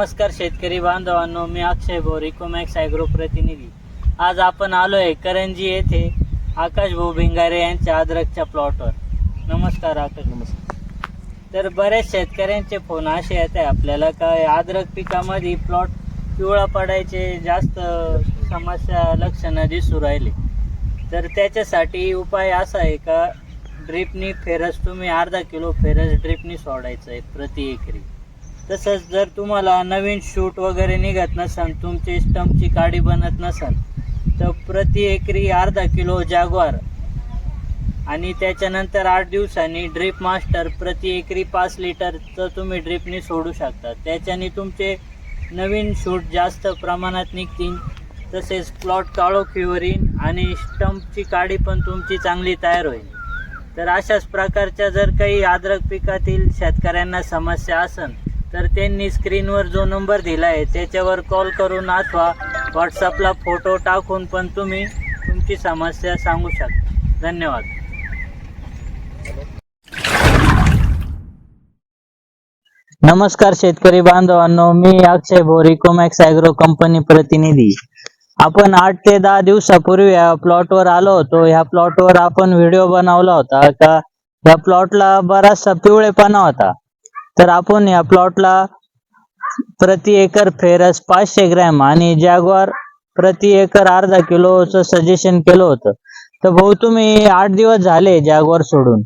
नमस्कार शेतकरी बांधवांनो मी अक्षय भोर इकोमॅक्स ॲग्रो प्रतिनिधी आज आपण आलो आहे करंजी येथे आकाश भाऊ भिंगारे यांच्या अद्रकच्या प्लॉटवर नमस्कार आकाश. नमस्कार. तर बऱ्याच शेतकऱ्यांचे फोन असे येत आहे आपल्याला का अद्रक पिकामध्ये प्लॉट पिवळा पडायचे जास्त समस्या लक्षणं दिसू राहिले. तर त्याच्यासाठी उपाय असा आहे का? ड्रिपनी फेरस तुम्ही अर्धा किलो फेरस ड्रिपनी सोडायचं आहे प्रति एकरी. तसंच जर तुम्हाला नवीन शूट वगैरे निघत नसेल तुमची स्टंपची काडी बनत नसेल तर प्रति एकरी अर्धा किलो जागवार. आणि त्याच्यानंतर आठ दिवसांनी ड्रीप मास्टर प्रति एकरी पाच लिटरचं तुम्ही ड्रीपने सोडू शकता. त्याच्याने तुमचे नवीन शूट जास्त प्रमाणात निघतील. तसेच प्लॉट काळोखी येईल आणि स्टंपची काडी पण तुमची चांगली तयार होईल. तर अशाच प्रकारच्या जर काही अद्रक पिकातील शेतकऱ्यांना समस्या असेल तर त्यांनी स्क्रीनवर जो नंबर दिला आहे त्याच्यावर कॉल करून अथवा व्हॉट्सअपला फोटो टाकून पण तुम्ही तुमची समस्या सांगू शकता. धन्यवाद. नमस्कार शेतकरी बांधवांनो मी Akshay Bhor Ecomax agro company प्रतिनिधी. आपण आठ ते दहा दिवसापूर्वी या प्लॉटवर आलो होतो. ह्या प्लॉटवर आपण व्हिडिओ बनवला होता. का या प्लॉटला बराचसा पिवळेपणा होता. तर आपण या प्लॉटला प्रति एकर फेरस पाचशे ग्रॅम आणि जॅगवार प्रति एकर अर्धा किलोचं सजेशन केलं होतं. तर भाऊ तुम्ही आठ दिवस झाले जॅगवार सोडून.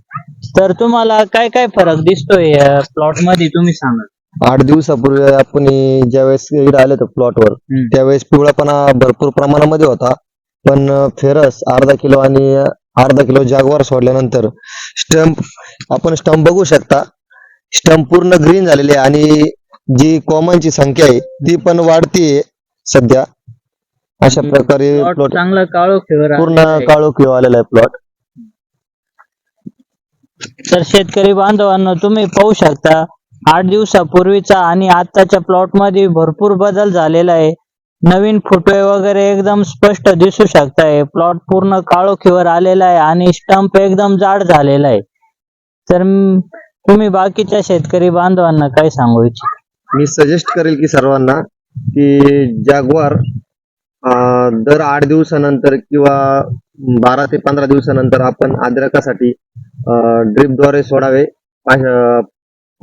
तर तुम्हाला काय काय फरक दिसतोय या प्लॉटमध्ये तुम्ही सांगा. आठ दिवसापूर्वी आपण ज्यावेळेस इकडे आले होते प्लॉटवर हम्म. त्यावेळेस पिवळापणा भरपूर प्रमाणामध्ये होता. पण फेरस अर्धा किलो आणि अर्धा किलो जागवार सोडल्यानंतर स्टंप आपण स्टंप बघू शकता. स्टंप पूर्ण ग्रीन झालेले आहे आणि जी कॉमनची संख्या आहे ती पण वाढतीये सध्या. अशा प्रकारे प्लॉट चांगला काळो पूर्ण काळो किलो आलेला आहे प्लॉट तर शेतकरी बांधवांनो तुम्ही पाहू शकता आठ दिवसापूर्वीचा आणि आताच्या प्लॉटमध्ये भरपूर बदल झालेला आहे. नवीन फुटवे वगैरे एकदम स्पष्ट दिसू शकताय. प्लॉट पूर्ण काळोखीवर आलेला आहे आणि स्टंप एकदम जाड झालेला आहे. तर तुम्ही बाकीच्या शेतकरी बांधवांना काय सांगू इच्छिता? मी सजेस्ट करेल की सर्वांना की जागवार अं, दर आठ दिवसानंतर किंवा बारा ते पंधरा दिवसानंतर आपण अद्रकासाठी ड्रिपद्वारे सोडावे. अं,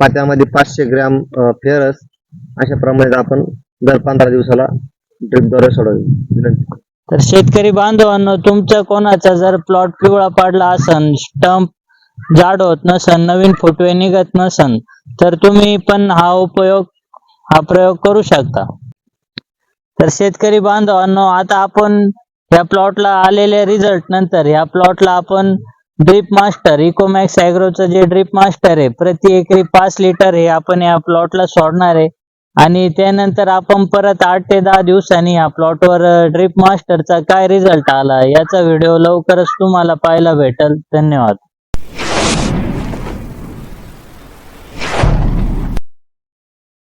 पात्यामध्ये पाचशे ग्रॅम अं, फेरस अशा प्रमाणे आपण दर पंधरा दिवसाला ड्रिपद्वारे सोडावे. विनंती. तर शेतकरी बांधवांनो तुमच्या कोणाचा जर प्लॉट पिवळा पडला असन स्टंप जाड होत नसन नवीन फुटवे निघत नसन तर तुम्ही पण हा उपयोग हा प्रयोग करू शकता. तर शेतकरी बांधवांनो आता आपण या प्लॉटला आलेल्या रिझल्ट नंतर या प्लॉटला आपण ड्रीप मास्टर इकोमॅक्स अॅग्रोचं जे ड्रीप मास्टर आहे प्रति एकरी पाच लिटर हे आपण या प्लॉटला सोडणार आहे. आणि त्यानंतर आपण परत आठ ते दहा दिवसांनी या प्लॉटवर ड्रीप मास्टरचा काय रिझल्ट आला याचा व्हिडिओ लवकरच तुम्हाला पाहायला भेटल. धन्यवाद.